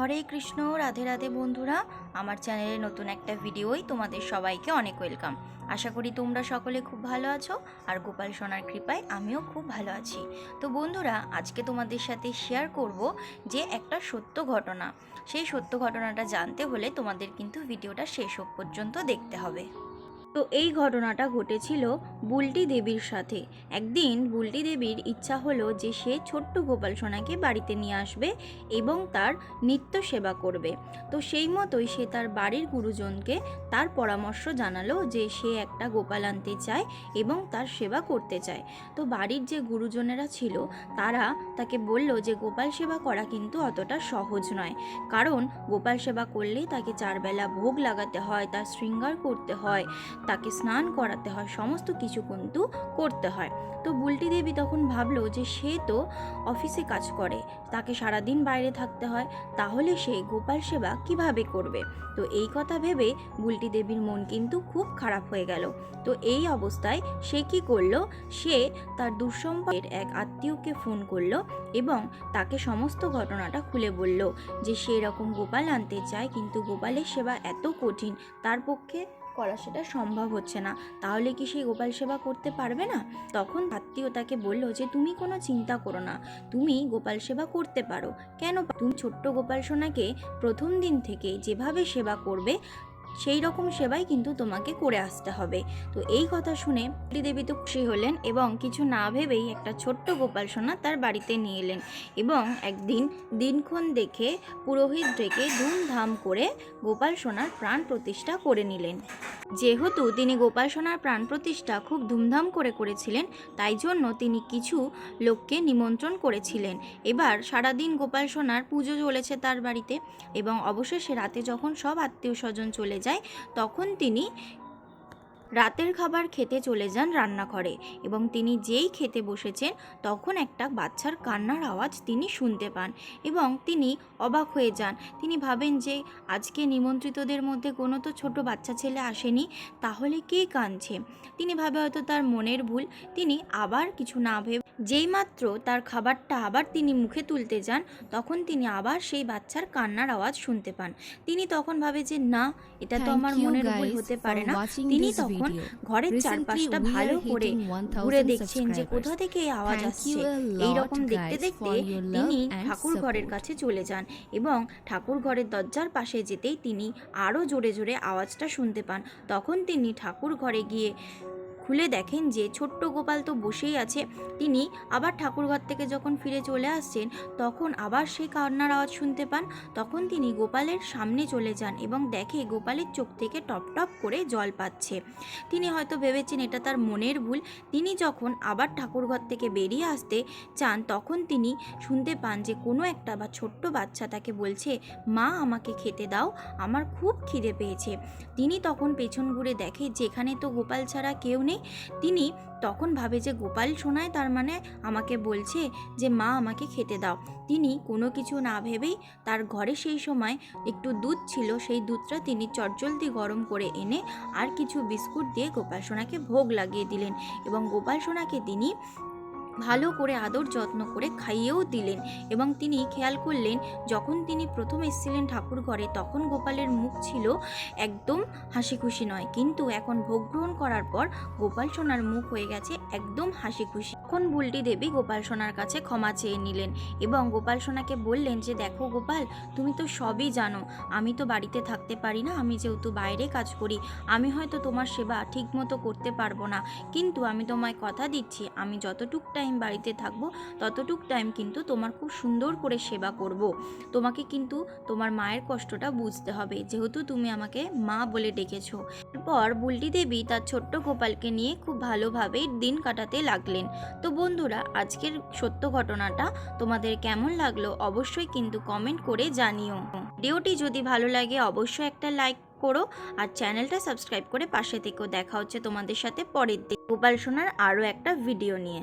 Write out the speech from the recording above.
হরে কৃষ্ণ, রাধে রাধে বন্ধুরা। আমার চ্যানেলে নতুন একটা ভিডিওই তোমাদের সবাইকে অনেক ওয়েলকাম। আশা করি তোমরা সকলে খুব ভালো আছো আর গোপাল সোনার কৃপায় আমিও খুব ভালো আছি। তো বন্ধুরা, আজকে তোমাদের সাথে শেয়ার করব যে একটা সত্য ঘটনা। সেই সত্য ঘটনাটা জানতে হলে তোমাদের কিন্তু ভিডিওটা শেষ পর্যন্ত দেখতে হবে। তো এই ঘটনাটা ঘটেছিল বুলটি দেবীর সাথে। একদিন বুলটি দেবীর ইচ্ছা হলো যে সে ছোট্ট গোপাল সোনাকে বাড়িতে নিয়ে আসবে এবং তার নিত্য সেবা করবে। তো সেই মতোই সে তার বাড়ির গুরুজনকে তার পরামর্শ জানালো যে সে একটা গোপাল আনতে চায় এবং তার সেবা করতে চায়। তো বাড়ির যে গুরুজনেরা ছিল, তারা তাকে বলল যে গোপাল সেবা করা কিন্তু অতটা সহজ নয়। কারণ গোপাল সেবা করলে তাকে চারবেলা ভোগ লাগাতে হয়, তার শৃঙ্গার করতে হয়। তাকে স্নান করাতে হয়, সমস্ত কিছু কিন্তু করতে হয়। তো বুলটি দেবী তখন ভাবলো যে সে তো অফিসে কাজ করে, তাকে সারাদিন বাইরে থাকতে হয়, তাহলে সে গোপাল সেবা কীভাবে করবে? তো এই কথা ভেবে বুলটি দেবীর মন কিন্তু খুব খারাপ হয়ে গেল। তো এই অবস্থায় সে কি করল? সে তার দুঃসম্পর্কের এক আত্মীয়কে ফোন করল এবং তাকে সমস্ত ঘটনাটা খুলে বলল যে সে এরকম গোপাল আনতে চায়, কিন্তু গোপালের সেবা এত কঠিন, তার পক্ষে করা সেটা সম্ভব হচ্ছে না। তাহলে কি সেই গোপাল সেবা করতে পারবে না? তখন আত্মীয় তাকে বলল যে, তুমি কোনো চিন্তা করো না। তুমি গোপাল সেবা করতে পারো। কেন তুমি ছোট্ট গোপাল সোনাকে প্রথম দিন থেকে যেভাবে সেবা করবে সেই রকম সেবাই কিন্তু তোমাকে করে আসতে হবে। তো এই কথা শুনে দেবী তো খুশি হলেন এবং কিছু না ভেবেই একটা ছোট্ট গোপাল সোনা তার বাড়িতে নিয়ে এলেন এবং একদিন দিনক্ষণ দেখে পুরোহিত ডেকে ধুমধাম করে গোপাল সোনার প্রাণ প্রতিষ্ঠা করে নিলেন। যেহেতু তিনি গোপাল সোনার প্রাণ প্রতিষ্ঠা খুব ধুমধাম করে করেছিলেন, তাই জন্য তিনি কিছু লোককে নিমন্ত্রণ করেছিলেন। এবার সারাদিন গোপাল সোনার পুজো চলেছে তার বাড়িতে এবং অবশেষে রাতে যখন সব আত্মীয় স্বজন চলে যায়, তখন তিনি রাতের খাবার খেতে চলে যান রান্নাঘরে এবং তিনি যেই খেতে বসেছেন, তখন একটা বাচ্চার কান্নার আওয়াজ তিনি শুনতে পান এবং তিনি অবাক হয়ে যান। তিনি ভাবেন যে, আজকে নিমন্ত্রিতদের মধ্যে কোনো তো ছোট বাচ্চা ছেলে আসেনি, তাহলে কে কাঁদছে? তিনি ভাবে হয়তো তার মনের ভুল। তিনি আবার কিছু না ভেবে যেই মাত্র তার খাবারটা আবার তিনি মুখে তুলতে যান তখন তিনি আবার সেই বাচ্চার কান্নার আওয়াজ শুনতে পান। তিনি তখন ভাবে যে না এটা তো আমার মনের ভুল হতে পারে না। তিনি তখন ঘরের চারপাশটা ভালো করে ঘুরে দেখছেন যে কোথা থেকে এই আওয়াজ আসছে। এই রকম দেখতে দেখতে তিনি ঠাকুর ঘরের কাছে চলে যান এবং ঠাকুর ঘরের দরজার পাশে যেতেই তিনি আরও জোরে জোরে আওয়াজটা শুনতে পান। তখন তিনি ঠাকুর ঘরে গিয়ে খুলে দেখেন যে ছোট্ট গোপাল তো বসেই আছে। তিনি আবার ঠাকুরঘর থেকে যখন ফিরে চলে আসছেন, তখন আবার সেই কান্নার আওয়াজ শুনতে পান। তখন তিনি গোপালের সামনে চলে যান এবং দেখে গোপালের চোখ থেকে টপ টপ করে জল পাচ্ছে। তিনি হয়তো ভেবেছেন এটা তার মনের ভুল। তিনি যখন আবার ঠাকুরঘর থেকে বেরিয়ে আসতে চান, তখন তিনি শুনতে পান যে কোনো একটা বা ছোট্ট বাচ্চা তাকে বলছে, মা, আমাকে খেতে দাও, আমার খুব খিদে পেয়েছে। তিনি তখন পেছন ঘুরে দেখে, যেখানে তো গোপাল ছাড়া কেউ নেই তিনি তখন ভাবে যে গোপাল শোনায় তার মানে আমাকে বলছে যে মা আমাকে খেতে দাও। তিনি কোনো কিছু না ভেবেই তার ঘরে সেই সময় একটু দুধ ছিল, সেই দুধটা তিনি চটজলদি গরম করে এনে আর কিছু বিস্কুট দিয়ে গোপাল সোনাকে ভোগ লাগিয়ে দিলেন এবং গোপাল সোনাকে তিনি ভালো করে আদর যত্ন করে খাইয়েও দিলেন এবং তিনি খেয়াল করলেন, যখন তিনি প্রথম এসেছিলেন ঠাকুর ঘরে, তখন গোপালের মুখ ছিল একদম হাসি খুশি নয়। কিন্তু এখন ভোগ গ্রহণ করার পর গোপাল সোনার মুখ হয়ে গেছে একদম হাসি খুশি তখন বুলটি দেবী গোপাল সোনার কাছে ক্ষমা চেয়ে নিলেন এবং গোপাল সোনাকে বললেন যে, দেখো গোপাল, তুমি তো সবই জানো। আমি তো বাড়িতে থাকতে পারি না, আমি যেহেতু বাইরে কাজ করি, আমি হয়তো তোমার সেবা ঠিক মতো করতে পারব না। কিন্তু আমি তোমায় কথা দিচ্ছি, আমি যতটুক টাইম বাড়িতে থাকব, ততটুক টাইম কিন্তু তোমার খুব সুন্দর করে সেবা করব। তোমাকে কিন্তু তোমার মায়ের কষ্টটা বুঝতে হবে। যেহেতু তুমি আমাকে মা বলে ডেকেছো। এরপর বুলটি দেবী তার ছোট্ট গোপালকে নিয়ে খুব ভালোভাবে দিন কাটাতে লাগলেন। তো বন্ধুরা, আজকের সত্য ঘটনাটা তোমাদের কেমন লাগল অবশ্যই কিন্তু কমেন্ট করে জানিও। ভিডিওটি যদি ভালো লাগে অবশ্যই একটা লাইক করো আর চ্যানেলটা সাবস্ক্রাইব করে পাশে থেকেও দেখা হচ্ছে তোমাদের সাথে পরের দিন। গোপাল সোনার আরও একটা ভিডিও নিয়ে।